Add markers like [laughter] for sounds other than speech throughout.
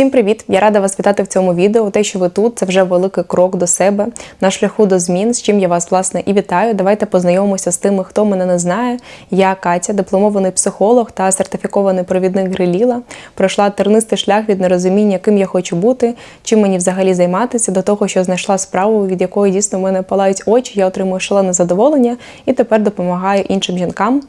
Всім привіт! Я рада вас вітати в цьому відео. Те, що ви тут, це вже великий крок до себе на шляху до змін, з чим я вас власне і вітаю. Давайте познайомимося з тими, хто мене не знає. Я Катя, дипломований психолог та сертифікований провідник Гриліла. Пройшла тернистий шлях від нерозуміння, ким я хочу бути, чим мені взагалі займатися, до того, що знайшла справу, від якої дійсно в мене палають очі. Я отримую шалене задоволення і тепер допомагаю іншим жінкам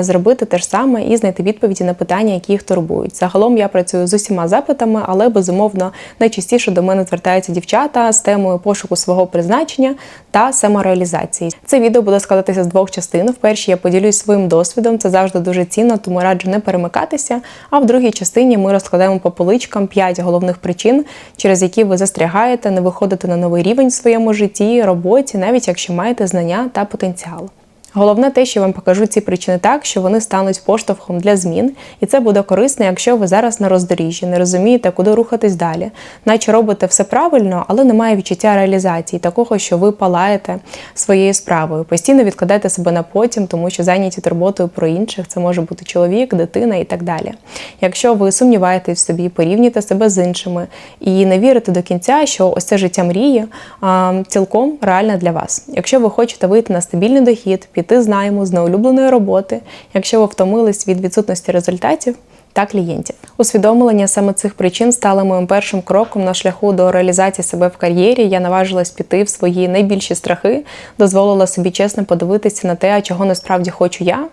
зробити те ж саме і знайти відповіді на питання, які їх турбують. Загалом я працюю з усіма запитами, але безумовно найчастіше до мене звертаються дівчата з темою пошуку свого призначення та самореалізації. Це відео буде складатися з двох частин. В першій я поділюсь своїм досвідом, це завжди дуже цінно, тому раджу не перемикатися. А в другій частині ми розкладаємо по поличкам 5 головних причин, через які ви застрягаєте, не виходите на новий рівень в своєму житті, роботі, навіть якщо маєте знання та потенціал. Головне те, що вам покажу ці причини так, що вони стануть поштовхом для змін, і це буде корисно, якщо ви зараз на роздоріжжі, не розумієте, куди рухатись далі, наче робите все правильно, але немає відчуття реалізації, такого, що ви палаєте своєю справою. Постійно відкладаєте себе на потім, тому що зайняті турботою про інших, це може бути чоловік, дитина і так далі. Якщо ви сумніваєтесь в собі, порівнюєте себе з іншими і не вірите до кінця, що ось це життя мрії а, цілком реальне для вас. Якщо ви хочете вийти на стабільний дохід, піти з найму, з неулюбленої роботи, якщо ви втомились від відсутності результатів та клієнтів. Усвідомлення саме цих причин стало моїм першим кроком на шляху до реалізації себе в кар'єрі. Я наважилась піти в свої найбільші страхи, дозволила собі чесно подивитися на те, чого насправді хочу я.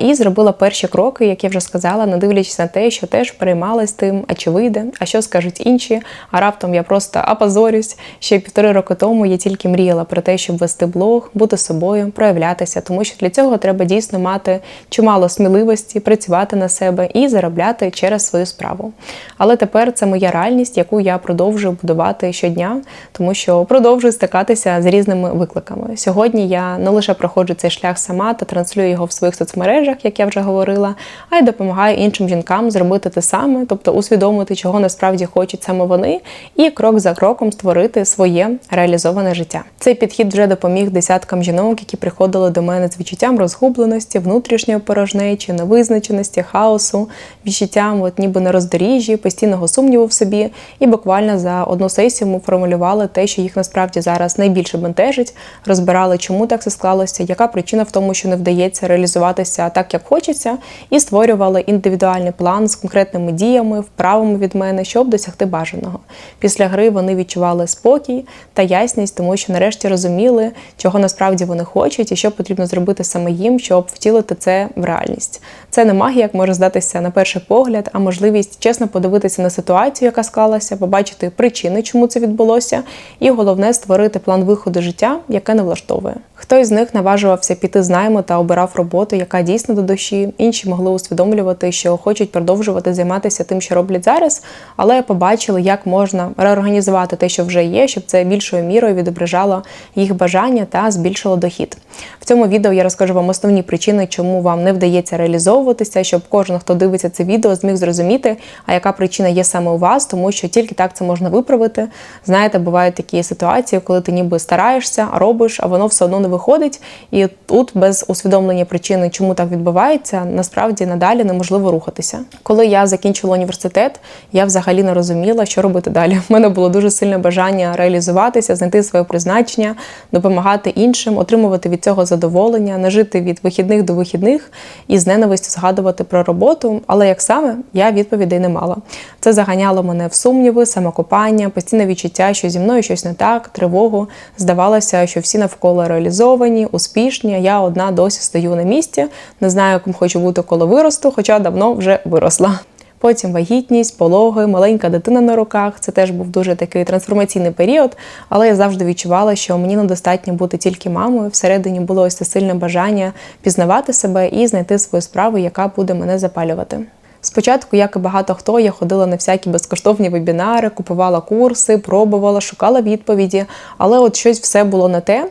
І зробила перші кроки, як я вже сказала, не дивлячись на те, що теж переймалась тим, а чи вийде, а що скажуть інші. А раптом я просто опозорюсь. Ще півтори роки тому я тільки мріяла про те, щоб вести блог, бути собою, проявлятися, тому що для цього треба дійсно мати чимало сміливості, працювати на себе і заробляти через свою справу. Але тепер це моя реальність, яку я продовжую будувати щодня, тому що продовжую стикатися з різними викликами. Сьогодні я не лише проходжу цей шлях сама та транслюю його в своїх соцмережах, як я вже говорила, а й допомагаю іншим жінкам зробити те саме, тобто усвідомити, чого насправді хочуть саме вони, і крок за кроком створити своє реалізоване життя. Цей підхід вже допоміг десяткам жінок, які приходили до мене з відчуттям розгубленості, внутрішньої порожнечі, невизначеності, хаосу, відчуттям, от ніби на роздоріжжі, постійного сумніву в собі. І буквально за одну сесію ми формулювали те, що їх насправді зараз найбільше бентежить, розбирали, чому так все склалося, яка причина в тому, що не вдається реалізуватися так, як хочеться, і створювали індивідуальний план з конкретними діями, вправами від мене, щоб досягти бажаного. Після гри вони відчували спокій та ясність, тому що нарешті розуміли, чого насправді вони хочуть, і що потрібно зробити саме їм, щоб втілити це в реальність. Це не магія, як може здатися на перший погляд, а можливість чесно подивитися на ситуацію, яка склалася, побачити причини, чому це відбулося, і головне створити план виходу життя, яке не влаштовує. Хтось з них наважувався піти з найму та обирав роботу, яка дійсно до душі. Інші могли усвідомлювати, що хочуть продовжувати займатися тим, що роблять зараз, але побачили, як можна реорганізувати те, що вже є, щоб це більшою мірою відображало їх бажання та збільшило дохід. В цьому відео я розкажу вам основні причини, чому вам не вдається реалізовуватися, щоб кожен, хто дивиться це відео, зміг зрозуміти, а яка причина є саме у вас, тому що тільки так це можна виправити. Знаєте, бувають такі ситуації, коли ти ніби стараєшся, робиш, а воно все одно не виходить. І тут без усвідомлення причини, чому так відбувається, насправді надалі неможливо рухатися. Коли я закінчила університет, я взагалі не розуміла, що робити далі. [laughs] У мене було дуже сильне бажання реалізуватися, знайти своє призначення, допомагати іншим, отримувати від цього задоволення, не жити від вихідних до вихідних і з ненавистю згадувати про роботу. Але як саме я відповідей не мала. Це заганяло мене в сумніви, самокопання, постійне відчуття, що зі мною щось не так, тривогу. Здавалося, що всі навколо реалізовані, успішні. Я одна досі стою на місці, не знаю, ким хочу бути, коли виросту, хоча давно вже виросла. Потім вагітність, пологи, маленька дитина на руках. Це теж був дуже такий трансформаційний період, але я завжди відчувала, що мені недостатньо бути тільки мамою. Всередині було ось це сильне бажання пізнавати себе і знайти свою справу, яка буде мене запалювати. Спочатку, як і багато хто, я ходила на всякі безкоштовні вебінари, купувала курси, пробувала, шукала відповіді, але от щось все було не те.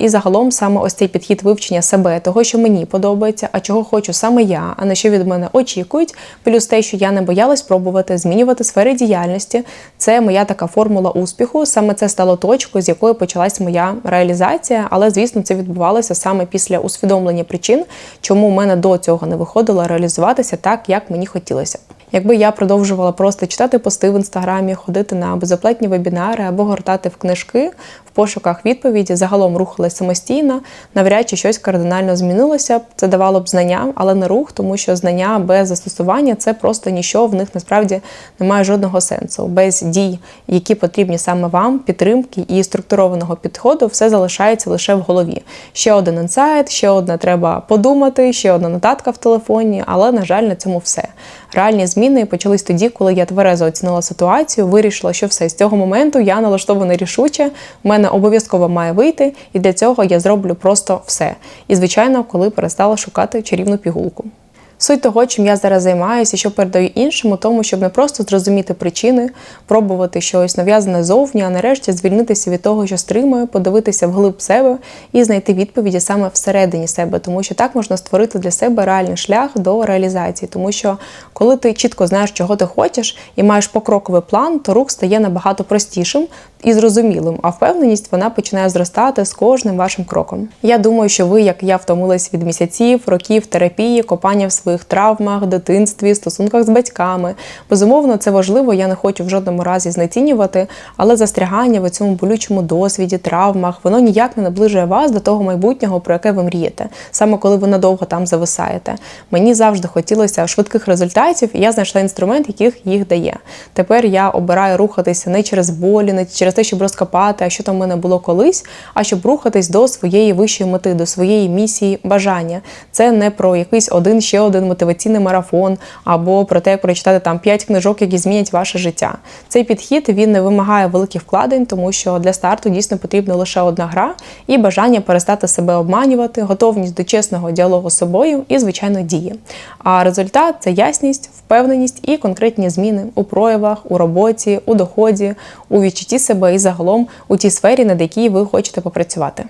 І загалом саме ось цей підхід вивчення себе, того, що мені подобається, а чого хочу саме я, а на що від мене очікують, плюс те, що я не боялась пробувати змінювати сфери діяльності. Це моя така формула успіху. Саме це стало точкою, з якої почалась моя реалізація. Але, звісно, це відбувалося саме після усвідомлення причин, чому в мене до цього не виходило реалізуватися так, як мені хотілося. Якби я продовжувала просто читати пости в інстаграмі, ходити на безоплатні вебінари або гортати в книжки пошуках відповіді, загалом рухалась самостійно, навряд чи щось кардинально змінилося. Це давало б знання, але не рух, тому що знання без застосування це просто ніщо, в них насправді немає жодного сенсу. Без дій, які потрібні саме вам, підтримки і структурованого підходу, все залишається лише в голові. Ще один інсайт, ще одне треба подумати, ще одна нотатка в телефоні, але на жаль, на цьому все. Реальні зміни почались тоді, коли я тверезо оцінила ситуацію, вирішила, що все з цього моменту я налаштована рішуче, в мене обов'язково має вийти, і для цього я зроблю просто все. І звичайно, коли перестала шукати чарівну пігулку. Суть того, чим я зараз займаюся, що передаю іншим, у тому, щоб не просто зрозуміти причини, пробувати щось нав'язане зовні, а нарешті звільнитися від того, що стримує, подивитися вглиб себе і знайти відповіді саме всередині себе, тому що так можна створити для себе реальний шлях до реалізації. Тому що коли ти чітко знаєш, чого ти хочеш, і маєш покроковий план, то рух стає набагато простішим і зрозумілим, а впевненість вона починає зростати з кожним вашим кроком. Я думаю, що ви, як я, втомились від місяців, років терапії, копання в своїх травмах, дитинстві, стосунках з батьками. Безумовно, це важливо. Я не хочу в жодному разі знецінювати, але застрягання в цьому болючому досвіді, травмах, воно ніяк не наближує вас до того майбутнього, про яке ви мрієте, саме коли ви надовго там зависаєте. Мені завжди хотілося швидких результатів, і я знайшла інструмент, яких їх дає. Тепер я обираю рухатися не через болі, не через те, щоб розкопати, а що там в мене було колись, а щоб рухатись до своєї вищої мети, до своєї місії, бажання. Це не про якийсь один ще один мотиваційний марафон, або про те, як прочитати там 5 книжок, які змінять ваше життя. Цей підхід він не вимагає великих вкладень, тому що для старту дійсно потрібна лише одна гра і бажання перестати себе обманювати, готовність до чесного діалогу з собою і, звичайно, дії. А результат це ясність, впевненість і конкретні зміни у проявах, у роботі, у доході, у відчутті себе і загалом у тій сфері, над якій ви хочете попрацювати.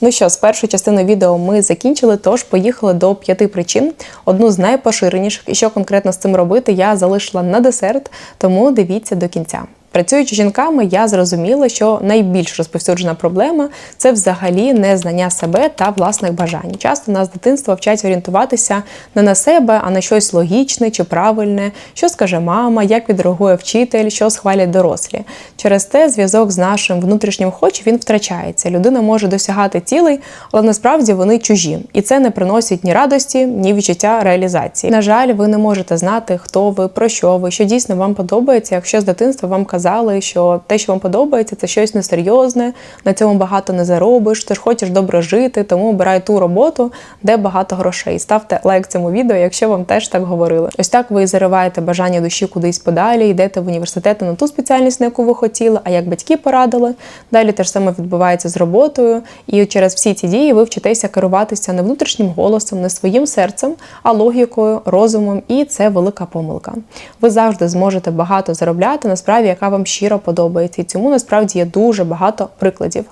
Ну що, з першої частини відео ми закінчили, тож поїхали до п'яти причин. Одну з найпоширеніших, і що конкретно з цим робити, я залишила на десерт, тому дивіться до кінця. Працюючи з жінками, я зрозуміла, що найбільш розповсюджена проблема це взагалі незнання себе та власних бажань. Часто нас з дитинства вчать орієнтуватися не на себе, а на щось логічне чи правильне, що скаже мама, як відреагує вчитель, що схвалять дорослі. Через те зв'язок з нашим внутрішнім хоч він втрачається. Людина може досягати цілей, але насправді вони чужі, і це не приносить ні радості, ні відчуття реалізації. На жаль, ви не можете знати, хто ви, про що ви, що дійсно вам подобається, якщо з дитинства вам казали, казали, що те, що вам подобається, це щось несерйозне, на цьому багато не заробиш, ти ж хочеш добре жити, тому обирай ту роботу, де багато грошей. Ставте лайк цьому відео, якщо вам теж так говорили. Ось так ви зариваєте бажання душі кудись подалі, йдете в університет на ту спеціальність, на яку ви хотіли, а як батьки порадили. Далі те ж саме відбувається з роботою, і через всі ці дії ви вчитеся керуватися не внутрішнім голосом, не своїм серцем, а логікою, розумом, і це велика помилка. Ви завжди зможете багато заробляти на справі, вам щиро подобається. І цьому насправді є дуже багато прикладів.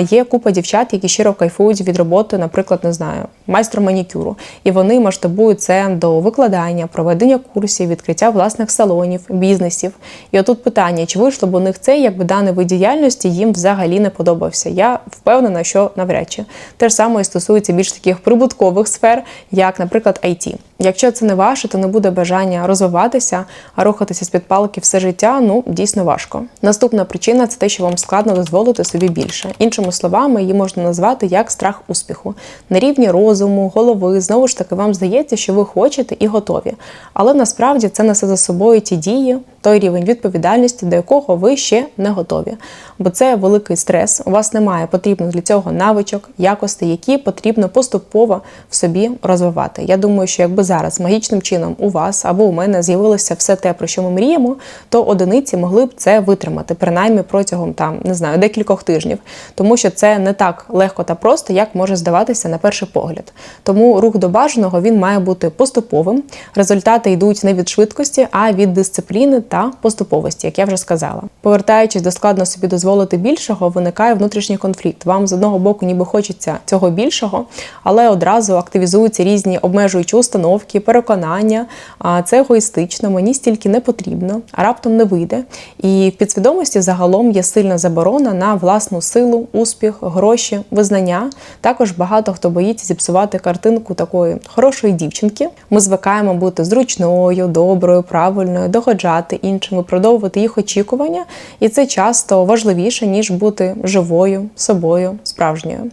Є купа дівчат, які щиро кайфують від роботи, наприклад, не знаю, майстром манікюру. І вони масштабують це до викладання, проведення курсів, відкриття власних салонів, бізнесів. І отут питання: чи вийшло б у них це, якби даний вид діяльності їм взагалі не подобався? Я впевнена, що навряд чи те ж саме і стосується більш таких прибуткових сфер, як, наприклад, IT. Якщо це не ваше, то не буде бажання розвиватися, а рухатися з під палки все життя. Ну дійсно важко. Наступна причина це те, що вам складно дозволити собі більше. Іншими словами, її можна назвати як страх успіху. На рівні розуму, голови, знову ж таки, вам здається, що ви хочете і готові. Але насправді це несе за собою ті дії, той рівень відповідальності, до якого ви ще не готові. Бо це великий стрес. У вас немає потрібних для цього навичок, якостей, які потрібно поступово в собі розвивати. Я думаю, що якби зараз магічним чином у вас або у мене з'явилося все те, про що ми мріємо, то одиниці могли б це витримати, принаймні протягом там не знаю декількох тижнів, тому що це не так легко та просто, як може здаватися на перший погляд. Тому рух до бажаного він має бути поступовим. Результати йдуть не від швидкості, а від дисципліни та поступовості, як я вже сказала. Повертаючись до складно собі дозволити більшого, виникає внутрішній конфлікт. Вам з одного боку, ніби хочеться цього більшого, але одразу активізуються різні обмежуючі установки, переконання. А це егоїстично, мені стільки не потрібно, а раптом не вийде. І в підсвідомості загалом є сильна заборона на власну силу, успіх, гроші, визнання. Також багато хто боїться зіпсувати картинку такої хорошої дівчинки. Ми звикаємо бути зручною, доброю, правильною, догоджати іншим, виправдовувати їх очікування, і це часто важливіше ніж бути живою собою, справжньою.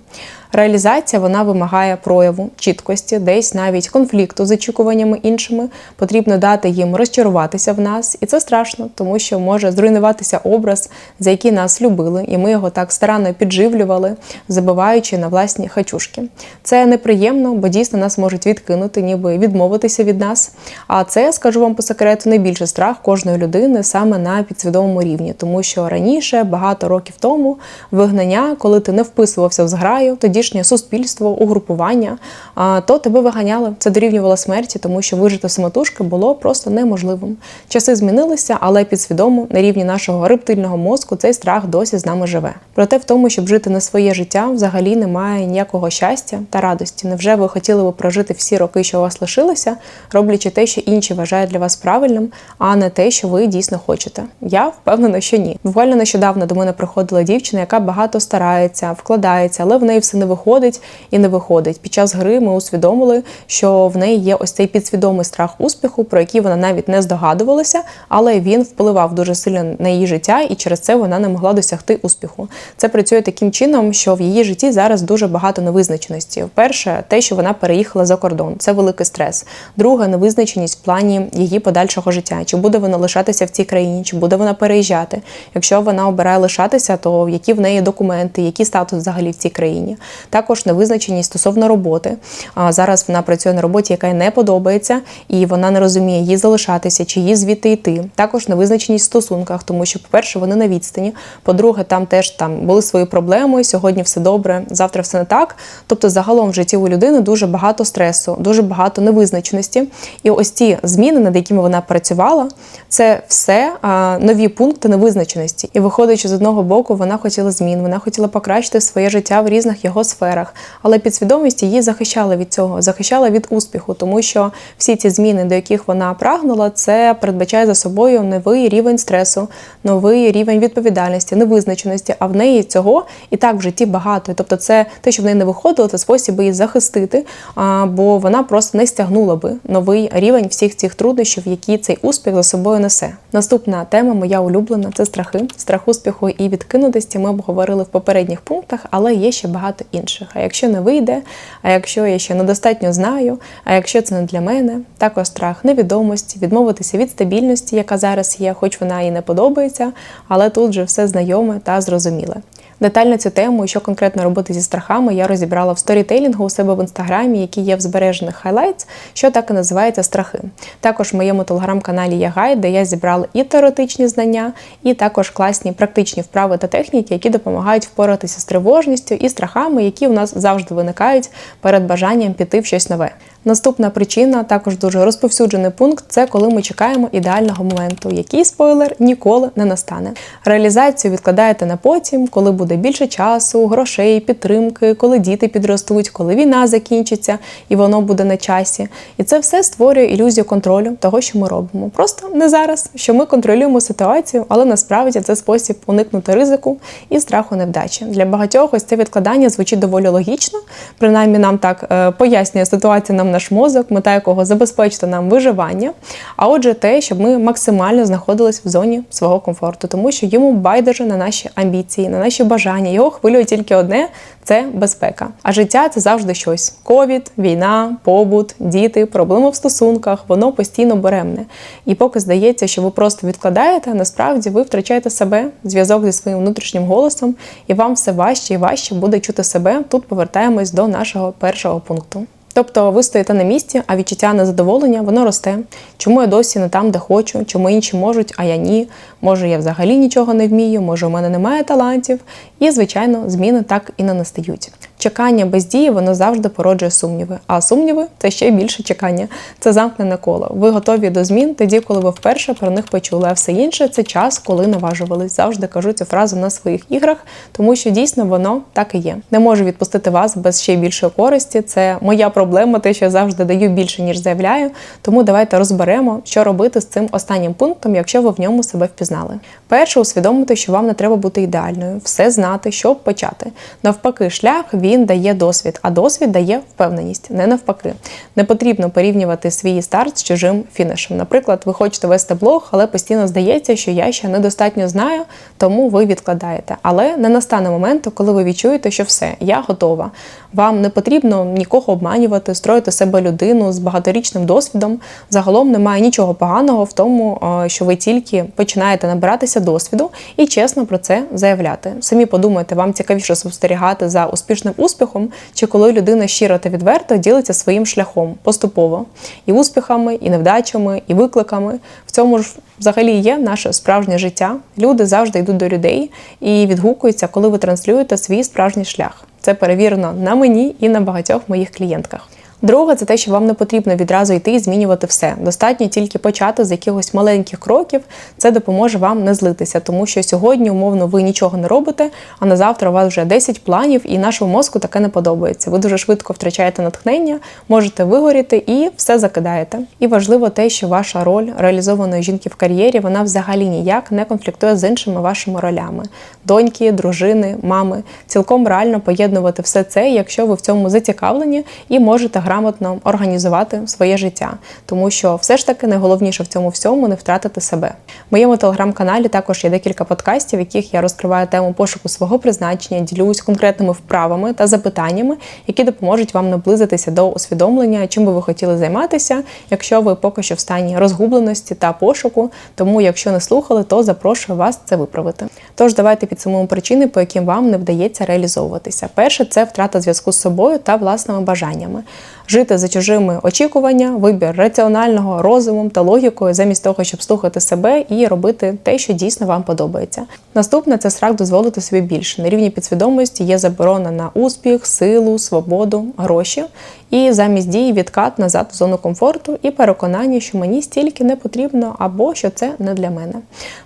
Реалізація вона вимагає прояву чіткості, десь навіть конфлікту з очікуваннями іншими. Потрібно дати їм розчаруватися в нас, і це страшно, тому що може зруйнуватися образ, за який нас любили, і ми його так старанно підживлювали, забиваючи на власні хачушки. Це неприємно, бо дійсно нас можуть відкинути, ніби відмовитися від нас. А це скажу вам по секрету найбільший страх кожної людини саме на підсвідомому рівні, тому що раніше, багато років тому, вигнання, коли ти не вписувався в зграю, тодішнє суспільство, угрупування, то тебе виганяли. Це дорівнювало смерті, тому що вижити самотужки було просто неможливим. Часи змінилися, але підсвідомо на рівні нашого рептильного мозку цей страх досі з нами живе. Проте в тому, щоб жити не своє життя, взагалі немає ніякого щастя та радості. Невже ви хотіли би прожити всі роки, що у вас лишилися, роблячи те, що інші вважають для вас правильним, а не те, що ви дійсно хочете? Я впевнена, що ні. Буквально нещодавно до мене приходила дівчина, яка багато старається, вкладається, але в неї все не виходить і не виходить. Під час гри ми усвідомили, що в неї є ось цей підсвідомий страх успіху, про який вона навіть не здогадувалася, але він впливав дуже сильно на її життя, і через це вона не могла досягти успіху. Це працює таким чином, що в її житті зараз дуже багато невизначеності. Перше, те, що вона переїхала за кордон, це великий стрес. Друге, невизначеність в плані її подальшого життя. Чи буде вона лишатися в цій країні, чи буде вона переїжджати? Якщо вона обирає лишатися, то які в неї документи, який статус взагалі в цій країні? Також невизначеність стосовно роботи. Зараз вона працює на роботі, яка їй не подобається, і вона не розуміє, їй залишатися чи їй звідти йти. Також невизначеність в стосунках, тому що, по-перше, вони на відстані. По-друге, там теж там були свої проблеми. Сьогодні все добре, завтра все не так. Тобто, загалом в житті у людини дуже багато стресу, дуже багато невизначеності. І ось ті зміни, над якими вона працювала, це все нові пункти невизначеності. І виходячи з одного боку, вона хотіла змін, вона хотіла покращити своє життя в різних його сферах, але підсвідомість її захищала від цього, захищала від успіху, тому що всі ці зміни, до яких вона прагнула, це передбачає за собою новий рівень стресу, новий рівень відповідальності, невизначеності. А в неї цього і так в житті багато. Тобто, це те, що в неї не виходило, це спосіб її захистити, бо вона просто не стягнула би новий рівень всіх цих труднощів, які цей успіх за собою несе. Наступна тема, моя улюблена, це страхи, страх успіху і відкинутості. Ми обговорили в попередніх пунктах, але є ще багато інших. А якщо не вийде, а якщо я ще недостатньо знаю, а якщо це не для мене, також страх невідомості, відмовитися від стабільності, яка зараз є, хоч вона і не подобається, але тут же все знайоме та зрозуміле. Детально цю тему, і що конкретно робити зі страхами, я розібрала в сторітейлінгу у себе в інстаграмі, який є в збережених хайлайтс, що так і називається страхи. Також в моєму телеграм-каналі є гайд, де я зібрала і теоретичні знання, і також класні практичні вправи та техніки, які допомагають впоратися з тривожністю і страхами, які у нас завжди виникають перед бажанням піти в щось нове. Наступна причина, також дуже розповсюджений пункт, це коли ми чекаємо ідеального моменту, який спойлер ніколи не настане. Реалізацію відкладаєте на потім, коли буде більше часу, грошей, підтримки, коли діти підростуть, коли війна закінчиться і воно буде на часі. І це все створює ілюзію контролю того, що ми робимо. Просто не зараз, що ми контролюємо ситуацію, але насправді це спосіб уникнути ризику і страху невдачі. Для багатьох ось це відкладання звучить доволі логічно, принаймні нам так е, пояснює ситуацію нам наш мозок, мета якого забезпечити нам виживання. А отже, те, щоб ми максимально знаходились в зоні свого комфорту, тому що йому байдуже на наші амбіції, на наші бажання. Його хвилює тільки одне це безпека. А життя це завжди щось: ковід, війна, побут, діти, проблеми в стосунках, воно постійно буремне. І поки здається, що ви просто відкладаєте, насправді ви втрачаєте себе, зв'язок зі своїм внутрішнім голосом, і вам все важче і важче буде чути себе. Тут повертаємось до нашого першого пункту. Тобто ви стоїте на місці, а відчуття незадоволення воно росте. Чому я досі не там, де хочу, чому інші можуть, а я ні. Може, я взагалі нічого не вмію, може, у мене немає талантів. І, звичайно, зміни так і не настають. Чекання без дії воно завжди породжує сумніви. А сумніви це ще більше чекання. Це замкнене коло. Ви готові до змін тоді, коли ви вперше про них почули. А все інше це час, коли наважувались. Завжди кажу цю фразу на своїх іграх, тому що дійсно воно так і є. Не можу відпустити вас без ще більшої користі. Це моя проблема, те, що я завжди даю більше ніж заявляю. Тому давайте розберемо, що робити з цим останнім пунктом, якщо ви в ньому себе впізнали. Перше, усвідомити, що вам не треба бути ідеальною, все знати, щоб почати. Навпаки, шлях він дає досвід, а досвід дає впевненість, не навпаки. Не потрібно порівнювати свій старт з чужим фінішем. Наприклад, ви хочете вести блог, але постійно здається, що я ще недостатньо знаю, тому ви відкладаєте. Але не настане моменту, коли ви відчуєте, що все, я готова. Вам не потрібно нікого обманювати, строїти себе людину з багаторічним досвідом. Загалом немає нічого поганого в тому, е, що ви тільки починаєте набиратися досвіду і чесно про це заявляти. Самі подумайте, вам цікавіше спостерігати за успішним успіхом, чи коли людина щиро та відверто ділиться своїм шляхом поступово і успіхами, і невдачами, і викликами. В цьому ж взагалі є наше справжнє життя. Люди завжди йдуть до людей і відгукуються, коли ви транслюєте свій справжній шлях. Це перевірено на мені і на багатьох моїх клієнтках. Друге, це те, що вам не потрібно відразу йти і змінювати все. Достатньо тільки почати з якихось маленьких кроків. Це допоможе вам не злитися, тому що сьогодні, умовно, ви нічого не робите, а на завтра у вас вже 10 планів, і нашому мозку таке не подобається. Ви дуже швидко втрачаєте натхнення, можете вигоріти і все закидаєте. І важливо те, що ваша роль реалізованої жінки в кар'єрі вона взагалі ніяк не конфліктує з іншими вашими ролями: доньки, дружини, мами. Цілком реально поєднувати все це, якщо ви в цьому зацікавлені і можете грамотно організувати своє життя, тому що все ж таки найголовніше в цьому всьому не втратити себе. В моєму телеграм-каналі також є декілька подкастів, в яких я розкриваю тему пошуку свого призначення, ділюсь конкретними вправами та запитаннями, які допоможуть вам наблизитися до усвідомлення, чим би ви хотіли займатися, якщо ви поки що в стані розгубленості та пошуку. Тому, якщо не слухали, то запрошую вас це виправити. Тож давайте підсумуємо причини, по яким вам не вдається реалізовуватися. Перше це втрата зв'язку з собою та власними бажаннями жити за чужими очікування, вибір раціонального розумом та логікою, замість того, щоб слухати себе і робити те, що дійсно вам подобається. Наступне це страх дозволити собі більше. На рівні підсвідомості є заборона на успіх, силу, свободу, гроші. І замість дії відкат назад в зону комфорту і переконання, що мені стільки не потрібно, або що це не для мене.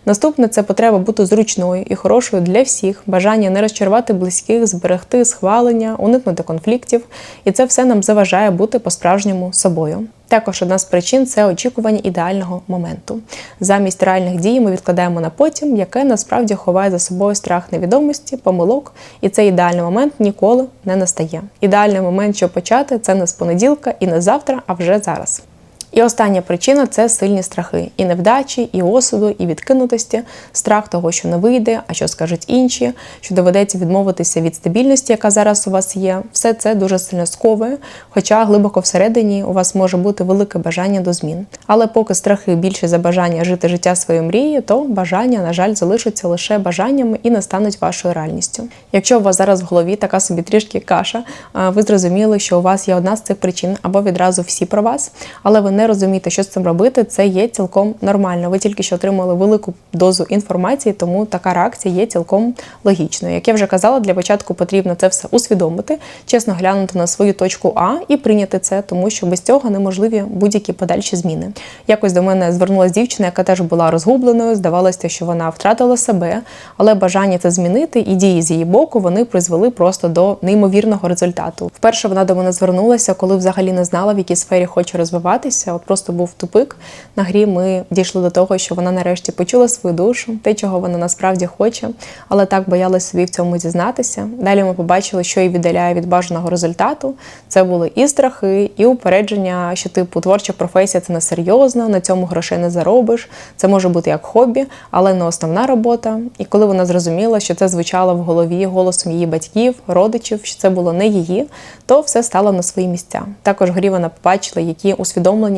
Наступне це потреба бути зручною і хорошою для всіх, бажання не розчарувати близьких, зберегти схвалення, уникнути конфліктів. І це все нам заважає бути по-справжньому собою. Також одна з причин це очікування ідеального моменту. Замість реальних дій ми відкладаємо на потім, яке насправді ховає за собою страх невідомості, помилок, і цей ідеальний момент ніколи не настає. Ідеальний момент, щоб почати, це не з понеділка і не завтра, а вже зараз. І остання причина це сильні страхи і невдачі, і осуду, і відкинутості, страх того, що не вийде, а що скажуть інші, що доведеться відмовитися від стабільності, яка зараз у вас є. Все це дуже сильно сковує, хоча глибоко всередині у вас може бути велике бажання до змін. Але поки страхи більше за бажання жити життя своєї мрії, то бажання, на жаль, залишаться лише бажаннями і не стануть вашою реальністю. Якщо у вас зараз в голові така собі трішки каша, ви зрозуміли, що у вас є одна з цих причин або відразу всі про вас, але ви не розумієте, що з цим робити, це є цілком нормально. Ви тільки що отримали велику дозу інформації, тому така реакція є цілком логічною. Як я вже казала, для початку потрібно це все усвідомити, чесно глянути на свою точку А і прийняти це, тому що без цього неможливі будь-які подальші зміни. Якось до мене звернулася дівчина, яка теж була розгубленою, здавалося, що вона втратила себе, але бажання це змінити і дії з її боку вони призвели просто до неймовірного результату. Вперше вона до мене звернулася, коли взагалі не знала, в якій сфері хоче розвиватися от просто був тупик. На грі ми дійшли до того, що вона нарешті почула свою душу, те, чого вона насправді хоче, але так боялась собі в цьому зізнатися. Далі ми побачили, що її віддаляє від бажаного результату. Це були і страхи, і упередження, що типу творча професія це не серйозно, на цьому грошей не заробиш. Це може бути як хобі, але не основна робота. І коли вона зрозуміла, що це звучало в голові голосом її батьків, родичів, що це було не її, то все стало на свої місця. Також грі вона побачила, які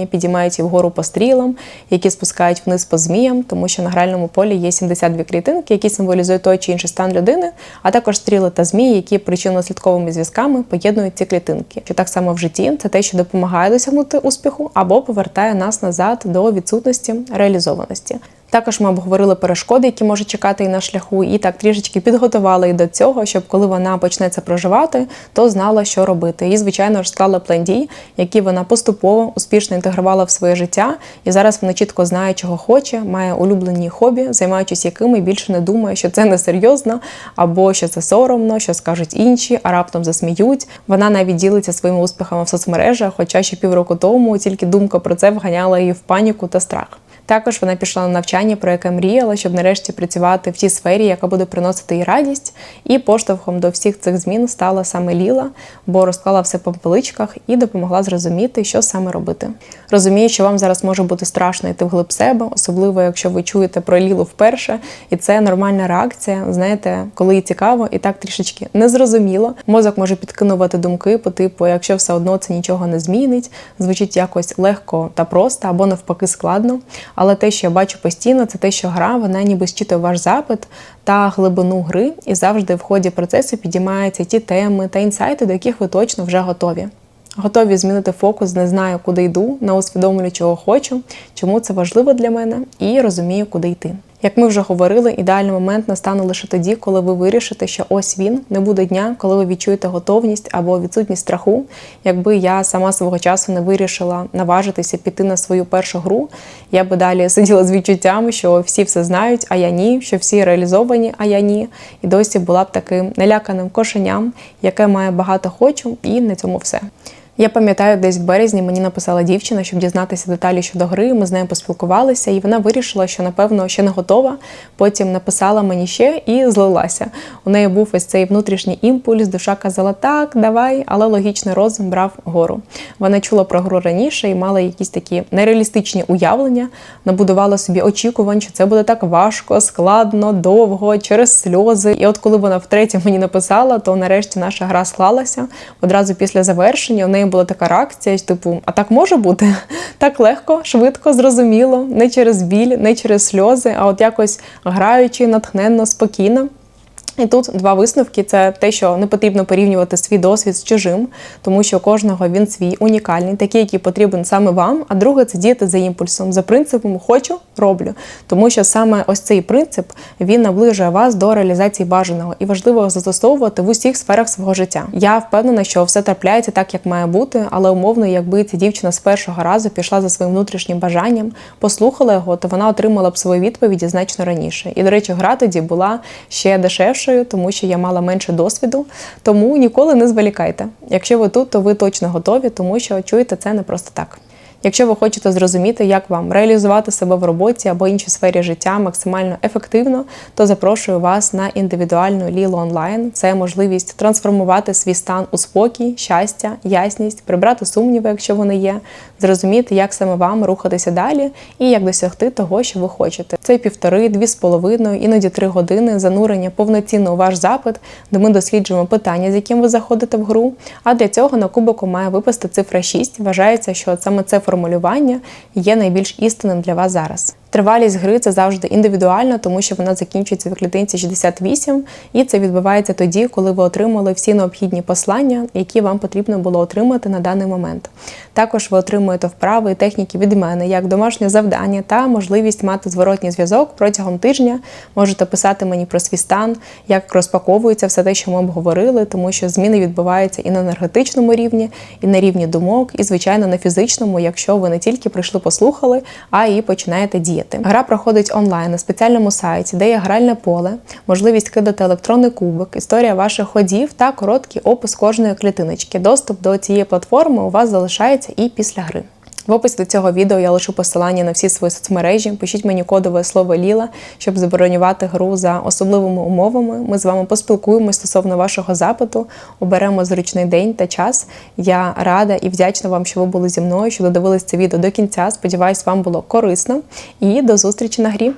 усвідомлення підіймають вгору по стрілам, які спускають вниз по зміям, тому що на гральному полі є 72 клітинки, які символізують той чи інший стан людини, а також стріли та змії, які причинно-слідковими зв'язками поєднують ці клітинки. Що так само в житті це те, що допомагає досягнути успіху або повертає нас назад до відсутності реалізованості. Також ми обговорили перешкоди, які можуть чекати і на шляху, і так трішечки підготували і до цього, щоб коли вона почне це проживати, то знала, що робити. І, звичайно ж, склала план дій, які вона поступово успішно інтегрувала в своє життя. І зараз вона чітко знає, чого хоче, має улюблені хобі, займаючись якими більше не думає, що це не серйозно, або що це соромно, що скажуть інші, а раптом засміють. Вона навіть ділиться своїми успіхами в соцмережах, хоча ще півроку тому тільки думка про це вганяла її в паніку та страх. Також вона пішла на навчання, про яке мріяла, щоб нарешті працювати в тій сфері, яка буде приносити їй радість. І поштовхом до всіх цих змін стала саме Ліла, бо розклала все по поличках і допомогла зрозуміти, що саме робити. Розумію, що вам зараз може бути страшно йти вглиб себе, особливо якщо ви чуєте про Лілу вперше, і це нормальна реакція. Знаєте, коли і цікаво, і так трішечки незрозуміло. Мозок може підкинувати думки по типу, якщо все одно це нічого не змінить, звучить якось легко та просто або навпаки складно. Але те, що я бачу постійно, це те, що гра вона ніби щитує ваш запит та глибину гри, і завжди в ході процесу підіймаються ті теми та інсайти, до яких ви точно вже готові. Готові змінити фокус, не знаю, куди йду, не усвідомлюю, чого хочу, чому це важливо для мене, і розумію, куди йти. Як ми вже говорили, ідеальний момент настане лише тоді, коли ви вирішите, що ось він не буде дня, коли ви відчуєте готовність або відсутність страху. Якби я сама свого часу не вирішила наважитися піти на свою першу гру, я би далі сиділа з відчуттями, що всі все знають, а я ні, що всі реалізовані, а я ні. І досі була б таким наляканим кошеням, яке має багато хочу, і на цьому все. Я пам'ятаю, десь в березні мені написала дівчина, щоб дізнатися деталі щодо гри. Ми з нею поспілкувалися, і вона вирішила, що напевно ще не готова. Потім написала мені ще і злилася. У неї був ось цей внутрішній імпульс. Душа казала так, давай, але логічний розум брав гору. Вона чула про гру раніше і мала якісь такі нереалістичні уявлення, набудувала собі очікувань, що це буде так важко, складно, довго, через сльози. І от коли вона втретє мені написала, то нарешті наша гра склалася одразу після завершення. У неї була така реакція, типу, а так може бути? [laughs] Так легко, швидко, зрозуміло, не через біль, не через сльози, а от якось граючи, натхненно, спокійно. І тут два висновки: це те, що не потрібно порівнювати свій досвід з чужим, тому що кожного він свій унікальний, такий, який потрібен саме вам. А друге це діяти за імпульсом, за принципом хочу, роблю. Тому що саме ось цей принцип він наближує вас до реалізації бажаного і важливо застосовувати в усіх сферах свого життя. Я впевнена, що все трапляється так, як має бути, але умовно, якби ця дівчина з першого разу пішла за своїм внутрішнім бажанням, послухала його, то вона отримала б свої відповіді значно раніше. І, до речі, гра тоді була ще дешевшою, тому що я мала менше досвіду. Тому ніколи не зволікайте. Якщо ви тут, то ви точно готові, тому що чуєте це не просто так. Якщо ви хочете зрозуміти, як вам реалізувати себе в роботі або іншій сфері життя максимально ефективно, то запрошую вас на індивідуальну лілу онлайн. Це можливість трансформувати свій стан у спокій, щастя, ясність, прибрати сумніви, якщо вони є, зрозуміти, як саме вам рухатися далі і як досягти того, що ви хочете. Це півтори, дві з половиною, іноді три години занурення повноцінно у ваш запит, де ми досліджуємо питання, з яким ви заходите в гру. А для цього на кубику має випасти цифра 6. Вважається, що саме це формулювання є найбільш істинним для вас зараз. Тривалість гри це завжди індивідуально, тому що вона закінчується в клітинці 68, і це відбувається тоді, коли ви отримали всі необхідні послання, які вам потрібно було отримати на даний момент. Також ви отримуєте вправи і техніки від мене, як домашнє завдання та можливість мати зворотній зв'язок протягом тижня. Можете писати мені про свій стан, як розпаковується все те, що ми обговорили, тому що зміни відбуваються і на енергетичному рівні, і на рівні думок, і звичайно на фізичному, якщо ви не тільки прийшли, послухали, а і починаєте діяти діяти. Гра проходить онлайн на спеціальному сайті, де є гральне поле, можливість кидати електронний кубик, історія ваших ходів та короткий опис кожної клітиночки. Доступ до цієї платформи у вас залишається і після гри. В описі до цього відео я лишу посилання на всі свої соцмережі. Пишіть мені кодове слово Ліла, щоб забронювати гру за особливими умовами. Ми з вами поспілкуємося стосовно вашого запиту, оберемо зручний день та час. Я рада і вдячна вам, що ви були зі мною, що додивились це відео до кінця. Сподіваюсь, вам було корисно. І до зустрічі на грі.